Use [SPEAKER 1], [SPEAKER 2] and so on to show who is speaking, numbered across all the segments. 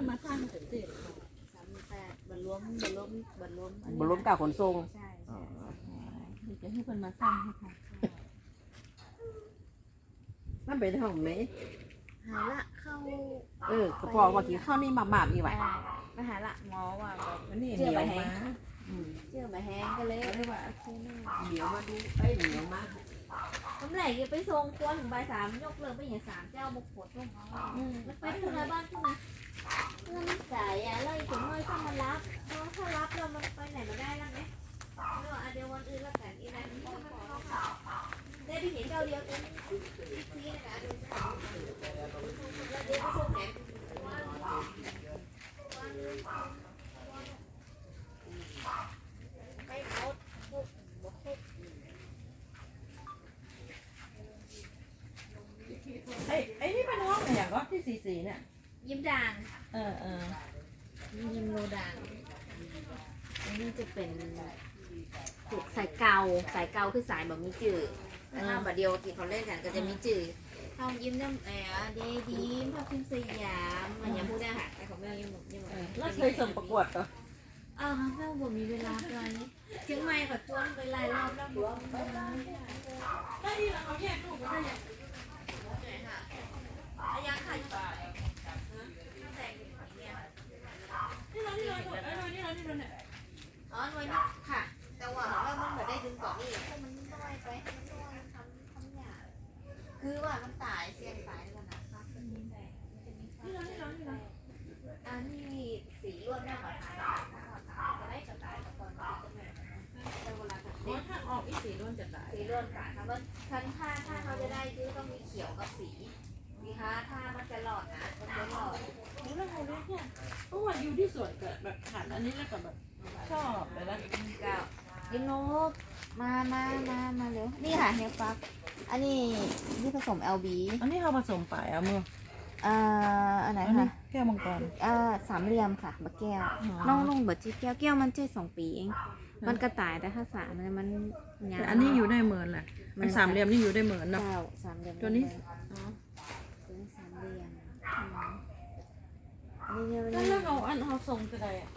[SPEAKER 1] พิ่นมาสร้างเสร็จเสร็จ
[SPEAKER 2] สามหมื่นแปดบรรลุมบรรลุมบรรลุมอัน
[SPEAKER 3] บ
[SPEAKER 2] นี้
[SPEAKER 3] รมกล่าวขนส่ง
[SPEAKER 2] ใช่
[SPEAKER 3] อ๋อ
[SPEAKER 1] เดี๋ยวจะให้เพิ่นมาสร้างให้ค่ะ
[SPEAKER 3] มันเป็นห้องไหม
[SPEAKER 2] หาละเข้า
[SPEAKER 3] เออก็พอว่ากินข้าวนี่มาหมาดนี่ไหว
[SPEAKER 2] อ่าไปหาละหมอว่าแบบ
[SPEAKER 3] มันนี่
[SPEAKER 2] เชื่
[SPEAKER 3] เห
[SPEAKER 2] อ
[SPEAKER 3] นียว
[SPEAKER 2] ไหม
[SPEAKER 3] มาอืม
[SPEAKER 2] เชื่อมาแห้งก็เลยเรียกว่าโอเคแม่
[SPEAKER 3] เหนียวมาดูไอ้ยเหนียวมา
[SPEAKER 2] น้ำไรอย่าไปทรงควนถึงใบายสามยกเลิกไปอย่างสามเจ้าบุกขดลงเขาแล้วไปถึงบ้านขึ้นมาเพื่อนมันจ่ายอะแล้วอีกถึงน้อยถ้ามารับเพราะถ้ารับเรามันไปไหนมาได้แล้วไหมเดี๋ยวอะเดี๋ยววันอื่นแล้วกันอีนั้นถ้ามันเข้าค่ะได้ไปเห็นเจ้าเดียวกันอีกทีนะคะดูแล้วเดี๋ยวไปส่งแหนไปหมดหมดหมด
[SPEAKER 1] ไอ้ไอ้นี่เป็นห้องอะไรอย่างก็ที่สีสีเนี่ ย
[SPEAKER 2] ยิ้มด่าง
[SPEAKER 1] เออเออ
[SPEAKER 2] ยิ้มโลด่างอันนี้จะเป็นถูกสายเกาสายเกาคือสายแบบมีจืดแต่ถ้าแบบเดียวที่เขาเล่นกันก็จะมีจืดทองยิ้มน้ำแอร์เดดีมภาพพิมพ์สยามมันยังพูดได้ค่ะแต่ของแม่ยังหมดยังหมด
[SPEAKER 1] เออแล้วเคยส่งประกวดก็
[SPEAKER 2] อ้าวแม่บอกมีเวลาตอนนี้เชียงใหม่กับจ้วนไปหลายรอบแล้วบอกว่าไม่ได้
[SPEAKER 1] ได้ที่เราแยกลูกได้ยัง
[SPEAKER 2] ยังค่ะยัง
[SPEAKER 1] นี่เราที่เราไนี่ย
[SPEAKER 2] อ๋อหน่วยนี้ค่ะแต่ว่าเรามันแบบได้ดึงก่อนนี่เพราะมันน้อยไปมันน้อยทำทำยากคือว่ามันตายเสียงตายแล้วนะครับมันมีแต่มันจะมีฟ้า
[SPEAKER 1] นี่เราที่เราที่รา
[SPEAKER 2] อันนี้สีล้วนแม่หมอทานจะได้จะตายกับตอนที่จะแม่แต่เวลา
[SPEAKER 1] ถ้าออกอีสีล้วนจะตาย
[SPEAKER 2] สีล้วนค่ะถ้ามันทันถ้าถ้าเขาจะได้คือต้องมีเขียวกับสีนี่คะถ้ามันจะหลอดนะ อ
[SPEAKER 1] ยู่ที่สวนเกิดแบบหันอันนี้แล้วก็แบบชอบไปแล้ว
[SPEAKER 2] เก้ายิมโนกมามามามาเร็ว นี่ค่ะเฮลฟัก อันนี้นี่ผสม LB
[SPEAKER 1] อันนี้เขาผสมไปอะมือ
[SPEAKER 2] เอ่ออันไหน
[SPEAKER 1] อันนี้
[SPEAKER 2] คะ
[SPEAKER 1] แก้วมังกร
[SPEAKER 2] เอ่อสามเหลี่ยมค่ะบะแก้วน้องลงบะจีแก้วแก้วมันเจ็ดสองปีเอง มันกระต่ายแต่ถ้าสามมันมันยาว
[SPEAKER 1] แต่อันนี้อยู่ได้เหมือนแหละไอ้สามเหลี่ยมนี่อยู่ได้เหมือนเนาะ
[SPEAKER 2] เก้าสามเหลี่ยม
[SPEAKER 1] ตัวนี้
[SPEAKER 2] อ๋อ ตัวนี้สามเหลี่ยมอืม อันนี้
[SPEAKER 1] แล้ว
[SPEAKER 2] เนี่ย
[SPEAKER 1] แล้วเราอันเขาส่งก็ได้อะ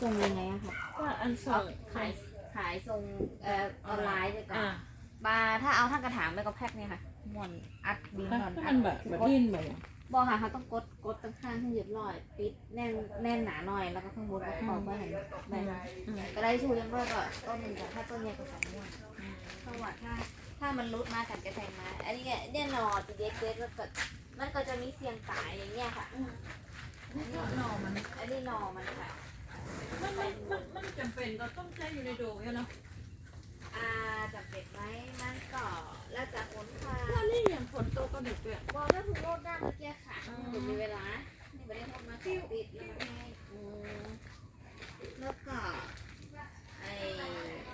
[SPEAKER 2] ส่งยังไงอะคะ
[SPEAKER 1] ว่าอันส่
[SPEAKER 2] เอา
[SPEAKER 1] ง
[SPEAKER 2] ขายขายส่งเอ่อออนไลน์ดีกว่า
[SPEAKER 1] อ่า
[SPEAKER 2] บาถ้าเอาทั้งกระถางไม่ก็แพ็คเนี่ยค่ะม้วนอัดบิน
[SPEAKER 1] ถ้า
[SPEAKER 2] ก่อน
[SPEAKER 1] ถ้า
[SPEAKER 2] อั
[SPEAKER 1] มั
[SPEAKER 2] ด
[SPEAKER 1] นแบบแบบดิ้นไปอะ
[SPEAKER 2] บอกค่ะเขาต้องกดกดตั้งข้างให้เรียบร้อย ปิดแน่นแน่นหนาหน่อยแล้วก็ข้างบนก็ขอบไว้เห็นได้ไหม
[SPEAKER 1] อืม
[SPEAKER 2] ก็ได้ชูยังด้วยก็ต้นหนึ่งแต่ถ้าต้นใหญ่ก็สองม้วนเพราะว่าถ้าถ้ามันรุดมากันกระแทงมาอันนี้เนี่ยเนี่ยหนอตีเด็กเด็กแล้วก็มันก็จะมีเสียงตายอย่างเงี้ยค่ะอันนี้ หนอมันอันนี้หนอมันค่ะ
[SPEAKER 1] มันมันมันมันจำเป็นก็ต้องใช้อยู่ในโดงเนี่ยเนาะ
[SPEAKER 2] อ่าจะเป็นไหมมันก็แล้วแต่คนค่ะ
[SPEAKER 1] ถ้านี่อย่างฝนตกก็ดึกเลย
[SPEAKER 2] บอกได้ถูกโลดได้เมื่อกี้ค่ะถึงมีเวลานี่ไม่ได้พดมาติดติดแล้วมันให้อืมแล้วก็ไอ้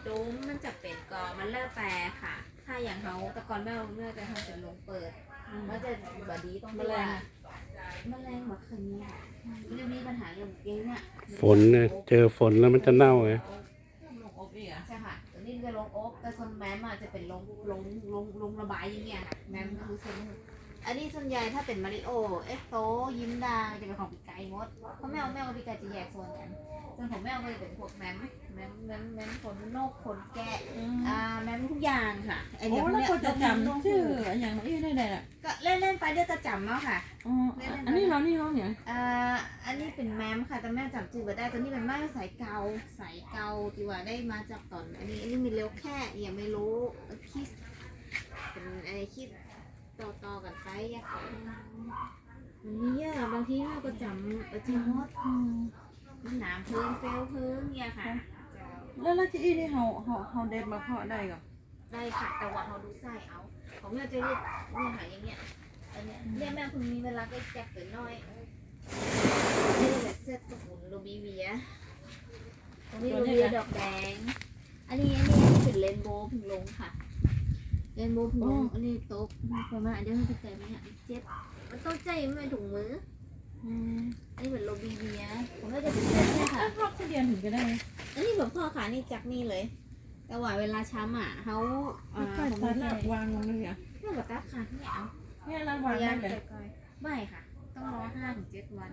[SPEAKER 2] โดมมันจะเป็นก็มันเลิกแปรค่ะ ถ้าอย่างเขาแตะกอนแม่เมื่อจะทำเป็นลงเปิดมันจะบดีตรงที่ว่าแมลงแบบคืนนี้ ค่ะเรื่องนี้ปัญหาเรื่องเกงเนี่ย
[SPEAKER 4] ฝนเนี่ยเจอฝนแล้วมันจะเน่าไง
[SPEAKER 1] ลงอบอีกอะ
[SPEAKER 2] ใช่ค่ะตัวนี้จะลงโอ๊กแต่ส่วนแมมอาจจะเป็นลงลงลงลงระบายอย่างเงี้ยค่ะแมมก็คือส่วนนึง อันนี้ส่วนใหญ่ถ้าเป็นมาริโอ เอ็กโตยิ้มดางจะเป็นของปีไก่หมดเพราะแมวแมวกับปีไก่จะแยกโซนกันส่วนของแมวก็จะเป็นพวกแมมแมมแมมแมมขนนกขนแกะอ่าแมมทุกอย่างค่ะไอ
[SPEAKER 1] โอ้
[SPEAKER 2] เนี้ย
[SPEAKER 1] แล้วก็จะจำ
[SPEAKER 2] ชื่
[SPEAKER 1] ชื่
[SPEAKER 2] อ
[SPEAKER 1] ออย่างนี้ได้ได้อะ
[SPEAKER 2] ก็เล่นเล่นไปเดี๋ยวจะจำแล้วค่ะ
[SPEAKER 1] อ๋ออันนี้เรานี่เราเนี่ย
[SPEAKER 2] อ่าอันนี้เป็นแมมค่ะ แต่แม่จำชื่อไม่ได้ ตัวนี้เป็นไม้สายเกาสายเกาที่ว่าได้มาจากตอน อันนี้อันนี้มีเร็วแค่ยังไม่รู้คิดเป็นอะไรคิด ต่อต่อๆกันไปอะค่ะมันมีเยอะบางทีเราก็จำประจำหมดมันหนามเพิ่งเฟลเพิ่งเนี่ยค่ะ
[SPEAKER 1] แล้วแล้วที่อีนี่เขาเขาเขาเด็ดมาเพาะได้ก่อน
[SPEAKER 2] ได้ค่ะ แต่ว่าเราดูไส้เอา ของแม่จะเรียกเนี่ยหาอย่างเงี้ยอันเนี้ยเนี่ยแม่เพิ่งมีเวลาก็แจกตัวน้อยนี่แหละเสื้อตะหุ่นโรบีเวียตรงนี้โรบีเวียดอกแดง อันนี้อันนี้เป็นเรนโบว์เพึ่งลงค่ะ เรนโบว์เพึ่งลงอันนี้โต๊ะประมาณเดี๋ยวให้ไปใจไหมเนี่ยเจ็บ มันต้องใจมันเป็นถุงมือ
[SPEAKER 1] อืม
[SPEAKER 2] อันนี้เป็นโรบีเวียผมก็จะเป็นเส้นเนี่ยค่ะ
[SPEAKER 1] ถ้าพอกที่เรียนถึงจะได้
[SPEAKER 2] อันนี้แบบพ่อขานี่จักนี่เลย แต่ว่าเวลาช้ำอะเขาอ่า
[SPEAKER 1] ไม่ค่อย
[SPEAKER 2] ผม
[SPEAKER 1] ตัด
[SPEAKER 2] ไม่
[SPEAKER 1] อะวางลงเลยอะ
[SPEAKER 2] ไม่แบบตัดค่ะไม่เอา
[SPEAKER 1] เนี่ยเราวางได้เลย
[SPEAKER 2] ไม่ค่ะ ต้องต้องรอห้าถึงเจ็ดวัน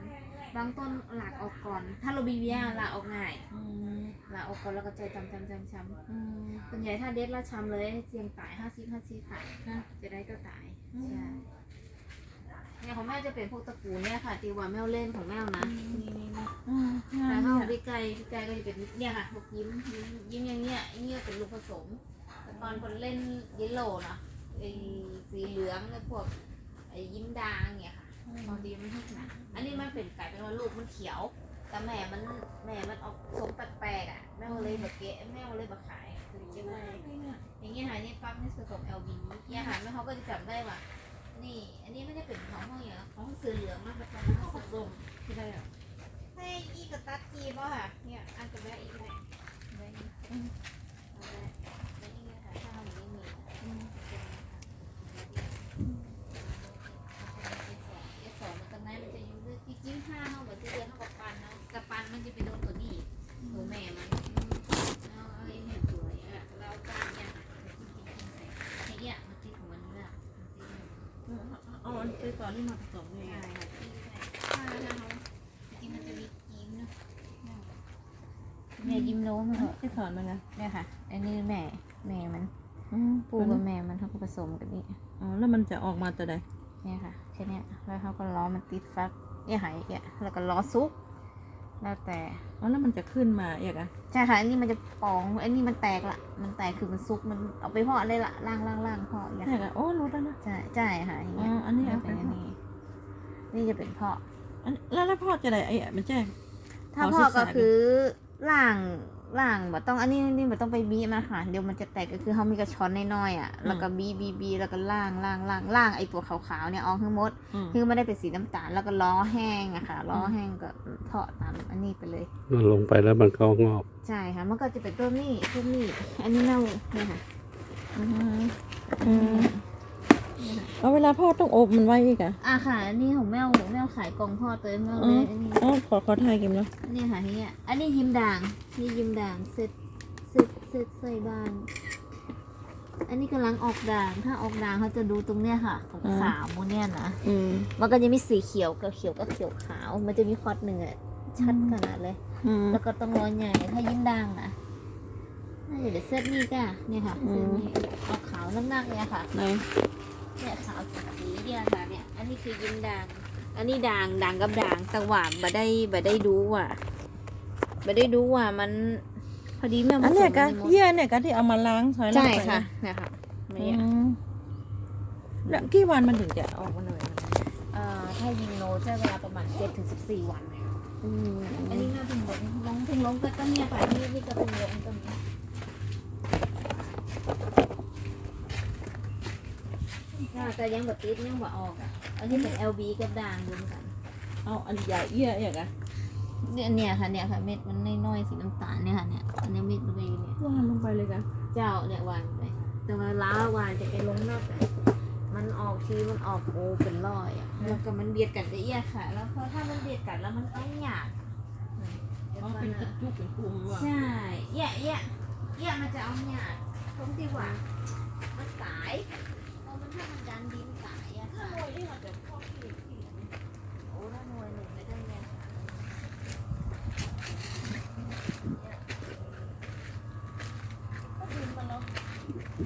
[SPEAKER 2] บางต้นหลากออกก่อน ถ้าโรบิเวียหลากออกง่าย
[SPEAKER 1] อืม
[SPEAKER 2] หลากออกก่อนแล้วก็ใจจำจำจำช้ำ
[SPEAKER 1] อืม
[SPEAKER 2] ส่วนใหญ่ถ้าเด็ดแล้วช้ำเลยเสี่ยงตายห้าสิบห้าสิบค่ะ
[SPEAKER 1] นะ
[SPEAKER 2] จะได้ก็ตายใช่เนี่ยของแม่จะเป็นพวกตระกูลเนี่ยค่ะตีว่าแมวเล่นของแมวนะนี่นี่นี่
[SPEAKER 1] อืมงา
[SPEAKER 2] แต่
[SPEAKER 1] น
[SPEAKER 2] ถ้า
[SPEAKER 1] เนี่ย
[SPEAKER 2] พี่ไก่พี่ไก่ก็จะเป็นเนี่ยค่ะพวกยิ้มยิ้มยิ้มอย่างเงี้ยอันนี้ก็เป็นลูกผสมแต่ตอนคนเล่นเยลโล่เนาะไอ้สีเหลืองเนี่ยพวกไอ้ยิ้มดางเนี่ยค่ะ บางทีมันไม่ขนาอันนี้มันเป็นไก่เป็นว่าลูกมันเขียว แต่แม่มันแม่มันออกทรงแปลกๆอะแม่ก็เลยแบบเกะแม่ก็เลยแบบขายคือเก็บไว้อย่างเงี้ยค่ะนี่ปั๊บนี่ผสม LV เอวมีเนี่ยค่ะแม่เขาก็จะจำได้ว่านี่ อันนี้ไม่ได้เป็นของห้องอย่างของเสือเหลืองมากแต่ของห้องผสม
[SPEAKER 1] ที่ได้อะ
[SPEAKER 2] ให้อีกับตัดกีบ่ค่ะเนี่ยอันกับแม่อีกไหนแม่อีกเอาแม่แม่อีกเนี่ยค่ะถ้าเราไม่มีอืมเอสสองมันตรงนั้นมันจะอยู่ด้วยที่จิ้มห้าเท่ากับที่เดือนเท่ากับปันเนาะกับปันมันจะไปโดนตัวนี้ตัวแม่มันเอาเอาไอ้เนี่ยสวยอะเราจานเนี่ยค่ะไอ้เนี่ยมันติดหัวเนื้อมันติด หัว
[SPEAKER 1] เอาอันไปต่อนี่มาผสมเลย
[SPEAKER 2] ใช่
[SPEAKER 1] อะ
[SPEAKER 2] ค่ะที่ใช่ถ้าถ้าเขาจริงๆมันจะมียิ้มเนาะเนี่ยยิ้มโน้มเหรอ
[SPEAKER 1] ไปสอนมันนะ
[SPEAKER 2] เนี่ยค่ะ อันนี้แม่ แม่มัน
[SPEAKER 1] อืม
[SPEAKER 2] ปูกับแม่มันเขาก็ผสมกันนี่
[SPEAKER 1] อ๋อแล้วมันจะออกมาแต่ใด
[SPEAKER 2] เนี่ยค่ะแค่เนี้ยแล้วเขาก็ล้อมันติดฟักเนี่ยค่ะเนี่ยแล้วก็ล้อซุก แล้วแต่
[SPEAKER 1] อ๋อแล้วมันจะขึ้นมาเอกอะ
[SPEAKER 2] ใช่ค่ะอันนี้มันจะปองอันนี้มันแตกละมันแตกคือมันซุกมันเอาไปเพาะเลยละล่างล่างล่างเพาะอย่าง
[SPEAKER 1] ใช่
[SPEAKER 2] เงี้ย
[SPEAKER 1] อะโอ้รู้แล้วนะ
[SPEAKER 2] ใช่ใช่ค่ะอย่าง
[SPEAKER 1] อ๋
[SPEAKER 2] เงี้ย
[SPEAKER 1] ออันนี้
[SPEAKER 2] มั
[SPEAKER 1] เอา
[SPEAKER 2] น
[SPEAKER 1] ไป
[SPEAKER 2] เป็นอันนี้นี่จะเป็นเพาะ
[SPEAKER 1] อันแล้วแล้วพ่อจะได้ไอ้อะมันแจ้ง
[SPEAKER 2] ถ้า
[SPEAKER 1] ขอ
[SPEAKER 2] พ่อ
[SPEAKER 1] ศึกษา
[SPEAKER 2] ก็คือล่าง ล่างบ่ต้องอันนี้นี่บ่ต้องไปบีมันค่ะ เดี๋ยวมันจะแตกก็คือเขามีกระช้อนน้อยๆอะ แล้วก็บีบีบีแล้วก็ล่างล่างล่างล่างไอตัวขาวๆเนี่ยออกทั้งหมด
[SPEAKER 1] อืม
[SPEAKER 2] คือไม่ได้เป็นสีน้ำตาลแล้วก็ล้อแห้งอะค่ะล้อแห้งก็เทาะตามอันนี้ไปเลย
[SPEAKER 4] มันลงไปแล้วมันก็งอก
[SPEAKER 2] ใช่ค่ะ มันก็จะเป็นตัวนี้ตัวนี้ อันนี้เน่าเนี่ยค่ะ
[SPEAKER 1] อืมอืม เอาเวลาพ่อต้องอบมันไว้อีกอะ
[SPEAKER 2] อะค่ะ อันนี้ของแมวแมวขายกล่องพ่อเตยแมวเลยอันนี้
[SPEAKER 1] อ๋อขอขอถ่ายกิมเนาะ
[SPEAKER 2] เนี่ยค่ะเนี่ยอันนี้ยิ้มด่าง นี่ยิ้มด่างเสร็จเสร็จเสร็จใส่บ้านอันนี้กำลังออกด่าง ถ้าออกด่างเขาจะดูตรงเนี้ยค่ะของขาวโมเนี่ยนะ
[SPEAKER 1] อืม
[SPEAKER 2] มันก็จะมีสีเขียวกับเขียวกับเขียวขาว มันจะมีคอดหนึ่งอะชัดขนาดเลย
[SPEAKER 1] อืม
[SPEAKER 2] แล้วก็ต้องร้อนใหญ่ ถ้ายิ้มด่างนะน่าจะเดี๋ยวเซตนี่ก่ะเนี่ยค่ะ
[SPEAKER 1] อื
[SPEAKER 2] เซ
[SPEAKER 1] ม
[SPEAKER 2] ตนี่ออกขาวนักๆเนี่ยค่ะ อันนี้คือยิ้มด่าง อันนี้ด่างด่างกับด่างแต่ว่าบ่ได้บ่ได้ดูว่าบ่ได้ดูว่ามันพอดีแม่ผ
[SPEAKER 1] อัน
[SPEAKER 2] ส
[SPEAKER 1] เนี้ย
[SPEAKER 2] ม
[SPEAKER 1] กะ
[SPEAKER 2] ในมด
[SPEAKER 1] เยี่ยเนี่ยกะที่เอามาล้างถอยหลัง
[SPEAKER 2] ใช่
[SPEAKER 1] ไป
[SPEAKER 2] ค่ะเนี่ยค่ะ
[SPEAKER 1] อื
[SPEAKER 2] เนี่ย
[SPEAKER 1] มแล้วกี่วันมันถึงจะออกมาหน่อย
[SPEAKER 2] เอ่อถ้ายิงโนใช้เวลาประมาณ7ถึง14วัน
[SPEAKER 1] อืม
[SPEAKER 2] อันนี้น่าถึงลงลงถึงลงก็ก็เนี่ยค่ะนี่นี่ก็ถึงลงก็มี ค่ะแต่ยังแบบติดยังบ่ออกอะอันนี้เป็น LB กับด่างรวมกัน
[SPEAKER 1] เอาอันใหญ่เยี่ยเอกอะ
[SPEAKER 2] เนี่ยเนี่ยค่ะเนี่ยค่ะเม็ดมันน้อยๆสีน้ำตาลเนี่ยค่ะเนี่ยอันนี้เม็ดมันก็อยู่เนี่ย
[SPEAKER 1] วางลงไปเลยกัน
[SPEAKER 2] เจ้าเนี่ยวานไปแต่ว่าล้าวานจะไปลงนอกอะมันออกทีมันออกโอเป็นรอยอะแล้วก็มันเบียดกันจะเอียดค่ะ แล้วพอถ้ามันเบียดกันแล้วมันต้องหยาด
[SPEAKER 1] เอาเป็นกระจุกเป็นกลุ่มว่ะ
[SPEAKER 2] ใช่เอียเอียเอียมันจะเอาหยาดตรงที่ว่ามันสายเพราะ มันถ้ามันดันดินสายอะค่ะ
[SPEAKER 1] โอ้ยนี่มันจะพ่อที่
[SPEAKER 2] โอ้ถ้าหน่วยหนึ่งไม่ได้เนี่ยค่ะ
[SPEAKER 1] ก็ดึงมันเนาะ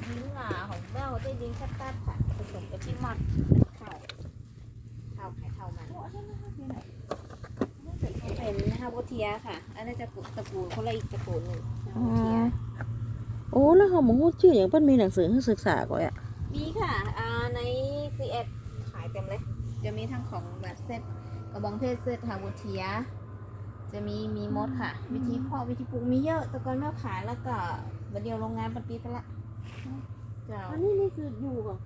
[SPEAKER 2] ดินหนาของแม่ได้ดินชัดตัดค่ะผสมกับที่หมัดข้าวข้าไข่ข้ามัน
[SPEAKER 1] โอ้อันนั้นน่าจะไหน
[SPEAKER 2] เป็นฮาโบเทียค่ะ อันนี้จะตะกูลคนละอีกตระกูลหนึ่งฮาโบเทีย
[SPEAKER 1] อโอ้ แล้วเขาบอกว่าชื่ออย่างเพิ่นมีหนังสือให้ศึกษาก่อนอะ
[SPEAKER 2] ค่ะอ่าใน CF ขายเต็มเลย จะมีทั้งของแบบเซตกระบองเพศเซตฮาโบเทีย จะมีมีมดค่ะ วิธีเพาะวิธีปลูกมีเยอะแต่ก่อนแม่ขายแล้วก็บัดเดียวโรงงานปัดปีไปละเจ้า
[SPEAKER 1] อันนี้นี่คืออยู่ก่อน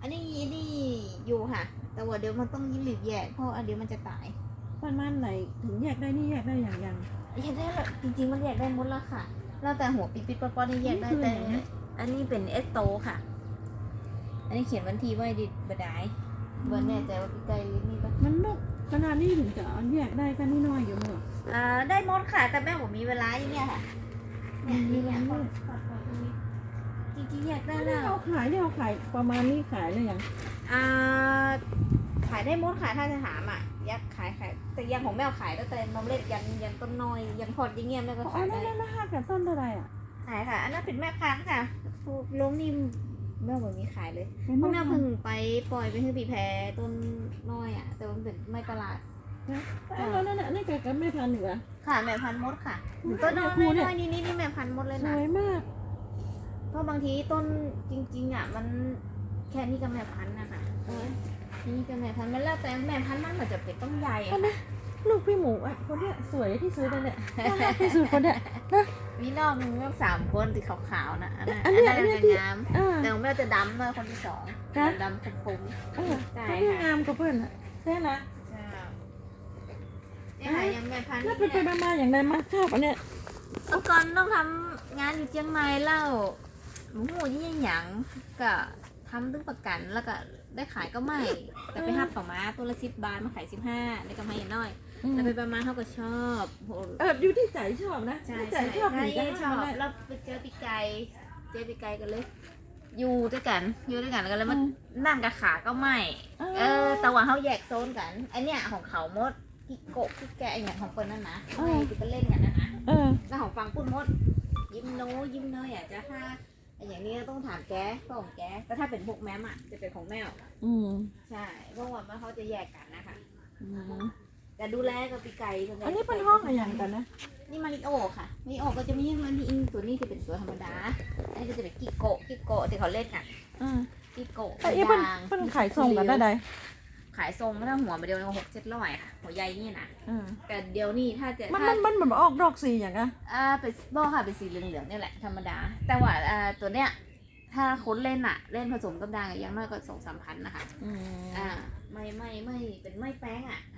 [SPEAKER 2] อันนี้นี่อยู่ค่ะ แต่ว่าเดี๋ยวมันต้องยิหลีบแยกเพราะอันเดี๋ยวมันจะตาย
[SPEAKER 1] ประมาณไหนถึงแยกได้นี่แยกได้อย่างยัง
[SPEAKER 2] แยกได้หรอจริง ๆ มันแยกได้หมดแล้วค่ะ แล้วแต่หัวปิดปิดๆปอๆนี่แยกได้
[SPEAKER 1] นี่คือ
[SPEAKER 2] แต่
[SPEAKER 1] ไหนอะ
[SPEAKER 2] อันนี้เป็นเอสโตค่ะ อันนี้เขียนวันที่ไว้ดิบดายเบอร์แน่ใจว่าพี่ไกลนี่ปะ
[SPEAKER 1] มันนกขนาดนี้ถึงจะเอาแยกได้ก็นี่น้อยอยู่เนอะ
[SPEAKER 2] อ่าได้หมดค่ะ แต่แม่ผมมีเวลาอย่างเงี้ยค่ะเนี่ยนี่เนี่ยพอพอพอตรงนี้จริงๆแยกได้
[SPEAKER 1] อัน
[SPEAKER 2] แล้
[SPEAKER 1] นี้
[SPEAKER 2] ว
[SPEAKER 1] เอาขายเนี่ยเอาขายประมาณนี้ขายเลยยัง
[SPEAKER 2] อ่าขายได้หมดค่ะถ้าจะถามอะยักษ์ขายขายแต่อยังของแมวขายตั้งแต่นมเล็กยันยันต้นน้อยยันพอดยิ่งเงี้ยแม่ก็
[SPEAKER 1] อ๋อ
[SPEAKER 2] ขาย
[SPEAKER 1] นั่
[SPEAKER 2] ได้
[SPEAKER 1] นนั่นห้ากับต้นเท่าไหร่อะ
[SPEAKER 2] ขายค่ะ อันนั้นเป็นแม่พันธุ์ค่ะถูกลงนี่ แม่บ่มีขายเลย
[SPEAKER 1] เป็น
[SPEAKER 2] เพราะ
[SPEAKER 1] แม่
[SPEAKER 2] แม่
[SPEAKER 1] พัน
[SPEAKER 2] เพึ่ง
[SPEAKER 1] ธุ์
[SPEAKER 2] ไปปล่อยไปให้ปีแพรต้นน้อยอะ แต่มันเป็นไม่ตลาด
[SPEAKER 1] เอ้ยแล้วนั่นน่ะนี่กับกับแม่พันธุ์เหนือ
[SPEAKER 2] ค่ะแม่พันธุ์มดค่ะ
[SPEAKER 1] อุ๊ย
[SPEAKER 2] ต้นน้อย
[SPEAKER 1] แม่ครูเนี่ย
[SPEAKER 2] น้อยนี่นี่นี่แม่พันธุ์มดเลย
[SPEAKER 1] ส
[SPEAKER 2] นะ
[SPEAKER 1] วยมาก
[SPEAKER 2] เพราะบางทีต้นจริง ๆอะมันแค่นี้ก็แม่พันธุ์นะคะนี่ก็แม่พันธุ์มันแล้วแต่แม่พันธุ์มันเหมือนจะเป็นต้นใหญ่
[SPEAKER 1] อั
[SPEAKER 2] อะ
[SPEAKER 1] นนี้ ลูกพี่หมูอะคนเนี้ยสวยที่สุดเลยเนี่ยน่ารักที่สุดคนเนี้ย
[SPEAKER 2] มีนอกมีนอกสามคนที่ขาวๆนะอันนั้น
[SPEAKER 1] อั
[SPEAKER 2] อั
[SPEAKER 1] น
[SPEAKER 2] น
[SPEAKER 1] เนี้ย
[SPEAKER 2] นั้น
[SPEAKER 1] อันเนี้ย
[SPEAKER 2] จะ
[SPEAKER 1] ที่
[SPEAKER 2] งาม
[SPEAKER 1] อ่า
[SPEAKER 2] แต่ของแม่จะดำเลยคนที่สอง
[SPEAKER 1] ฮะ
[SPEAKER 2] ดำๆคม
[SPEAKER 1] เออ
[SPEAKER 2] ใช่
[SPEAKER 1] เขาไม่
[SPEAKER 2] ค่ะ
[SPEAKER 1] งามกับเพื่อนอะใช่นะ
[SPEAKER 2] ๆใช่เนี่ยค่ะยังแม่พันธุ์
[SPEAKER 1] แล้วไป
[SPEAKER 2] เนี่ย
[SPEAKER 1] ไปมาๆอย่างไรมาชอบอันเนี้ย
[SPEAKER 2] เมื่อก่อนต้องทำงานอยู่เชียงใหม่แล้วหมูหูยี่หยังก็ทำตึ้งประกันแล้วก็ได้ขายก็ไม่ แต่ไปหับต่อมาตัวละสิบบาทมาขายสิบห้าได้กำไรน้อย
[SPEAKER 1] อืม
[SPEAKER 2] แต่ไปประมาณเขาก็ชอบโห
[SPEAKER 1] เอออยู่ที่ใจชอบนะ
[SPEAKER 2] ใช่
[SPEAKER 1] ใจ
[SPEAKER 2] ใช่
[SPEAKER 1] ชอบ
[SPEAKER 2] ใช่
[SPEAKER 1] ถึงจะ
[SPEAKER 2] ชอบ
[SPEAKER 1] ทำได้
[SPEAKER 2] แล้วไปเจอปีไก่เจอปีไก่กันเลย อยู่ด้วยกัน อยู่ด้วยกันแล้วก็เลยมานั่งกับขาก็ไม่เออแต่ว่าเขาแยกโซนกันไอเนี้ยของเขามดพี่โกะพี่แกะอย่างของคนนั้นนะไอ้ที่ไปเล่นกันนะนะ
[SPEAKER 1] เออ
[SPEAKER 2] แล้วของฟังพูดมด ยิ้มโน้ยิ้มเนยอะจะถ้าไอ้อย่างนี้ต้องถามแกก็ของแกแต่ถ้าเป็นพวกแมมอะจะเป็นของแมว
[SPEAKER 1] อืม
[SPEAKER 2] ใช่เพราะว่ามันเขาจะแยกกันนะคะ
[SPEAKER 1] อืม
[SPEAKER 2] แต่ดูแลกับปีไก่ส่วใหญ่
[SPEAKER 1] อันนี้เป็นห้องอะไรอย่างกันนะ
[SPEAKER 2] นี่มาริโอค่ะมาริโอก็จะมีมันมีอินตัวนี้จะเป็นตัวธรรมดา อันนี้ก็จะเป็นกิโกะกิโกะที่เขาเล่นกัน
[SPEAKER 1] อืม
[SPEAKER 2] กิโกะ
[SPEAKER 1] แต่อีเป็น
[SPEAKER 2] ยาง
[SPEAKER 1] เป็นขายส่งกันได้ใด
[SPEAKER 2] ขายทรงไม่ต้องหัวมาเดียวหกเจ็ดร้อยค่ะหัวใหญ่นี่นะ
[SPEAKER 1] อืม
[SPEAKER 2] แต่เดียวนี่ถ้าจะ
[SPEAKER 1] มัน
[SPEAKER 2] ถ้า
[SPEAKER 1] มันมันเหมือนออกดอกสีอย่างอะ
[SPEAKER 2] อ่าเป็นบอกค่ะเป็นสีเหลืองๆเนี่ยแหละธรรมดา แต่ว่าอ่าตัวเนี้ยถ้าคนเล่นอะเล่นผสมกับด่างอะอย่างน้อยก็สองสามพันนะคะ
[SPEAKER 1] อืม
[SPEAKER 2] อ่าไม่ไม่ไม่เป็นไม่แป้งอะเออ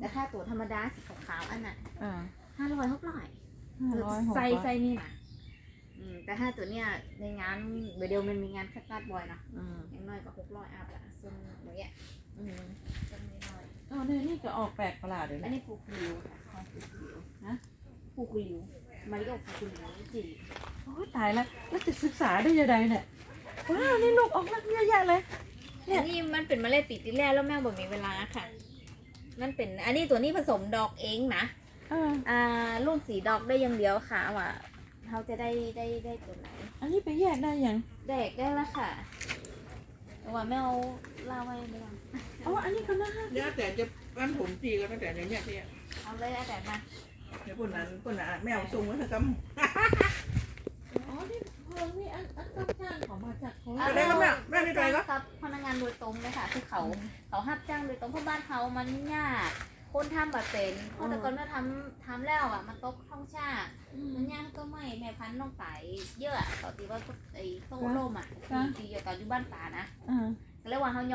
[SPEAKER 2] แต่ถ้าตัวธรรมดาสีขาวๆอันน่ะ
[SPEAKER 1] อ่า
[SPEAKER 2] ห้าร้อยหกร้อย
[SPEAKER 1] ห้าร้อยหก
[SPEAKER 2] ไซ
[SPEAKER 1] ร้อย
[SPEAKER 2] ไซนี่นะอืมแต่ถ้าตัวเนี้ยในงานเดี๋ยวมันมีงานคัดลาดบ่อยนะ
[SPEAKER 1] อืม
[SPEAKER 2] อย่างน้อยก็หกร้อยอัพละส่วนอย่างเงี้ย
[SPEAKER 1] อืม
[SPEAKER 2] ส่วนน้อย
[SPEAKER 1] อ๋อเนี่ยนี่ก็ออกแปลกประหลาดเลย
[SPEAKER 2] ๆอัน
[SPEAKER 1] นะ
[SPEAKER 2] นี้ปูคุริวค่ะของปูคุริวนะปูคุริวมาริโอปูคุริวจี
[SPEAKER 1] โอ้ยตายแล้วแล้วจะศึกษาได้ยังไงเนี่ยว้าวนี่ลูกออกมาเยอะแยะเลยเนี่ย
[SPEAKER 2] อันนี้มันเป็นเมล็ดปีที่แล้วแล้วแม่บอกมีเวลาค่ะ มันเป็นอันนี้ตัวนี้ผสมดอกเองนะ
[SPEAKER 1] เออ
[SPEAKER 2] อ่าลูกสีดอกได้อย่างเดียวค่ะว่าเขาจะได้ได้ได้ตัวไหน
[SPEAKER 1] อันนี้ไปแยกได้ยัง
[SPEAKER 2] แดกได้ละค่ะแต่ว่าแม่เอาลาไว้ไม่ได้
[SPEAKER 1] อ๋ออันนี้ก็น่า
[SPEAKER 5] เดี๋ยวแต่จะปั้นผมตีกันตั้งแต่เดี๋ยวเนี้ที่
[SPEAKER 2] เอาเลยเอาแต่มา
[SPEAKER 5] เดี๋ยวคนนั้นคนนั้นแมวส่งไว้เถอะก
[SPEAKER 1] อ๋อ นี่เพิ่งนี่อันอันต้องจ้างเขามาจากโคำรา
[SPEAKER 5] จะ
[SPEAKER 1] ช
[SPEAKER 5] ได้ก็แม่แม่ได้ใจก็
[SPEAKER 2] ครับพนักงานโดยตรงเลยค่ะคือเขาเขาหับจ้างโดยตรงเพราะบ้านเขามันยากคนทำแบบเป็นเพราะแต่ก่อนแม่ทำทำแล้วอะมันตกท้องชาติมันย่างก็ไม่แม่พันธุ์น้องไก่เยอะอะตอนที่ว่าไอ้โซ่ล่มอะที่ที่อยู่ตอนอยู่บ้านป่านะ
[SPEAKER 1] อ่า
[SPEAKER 2] ก็เลยว่าเขายอม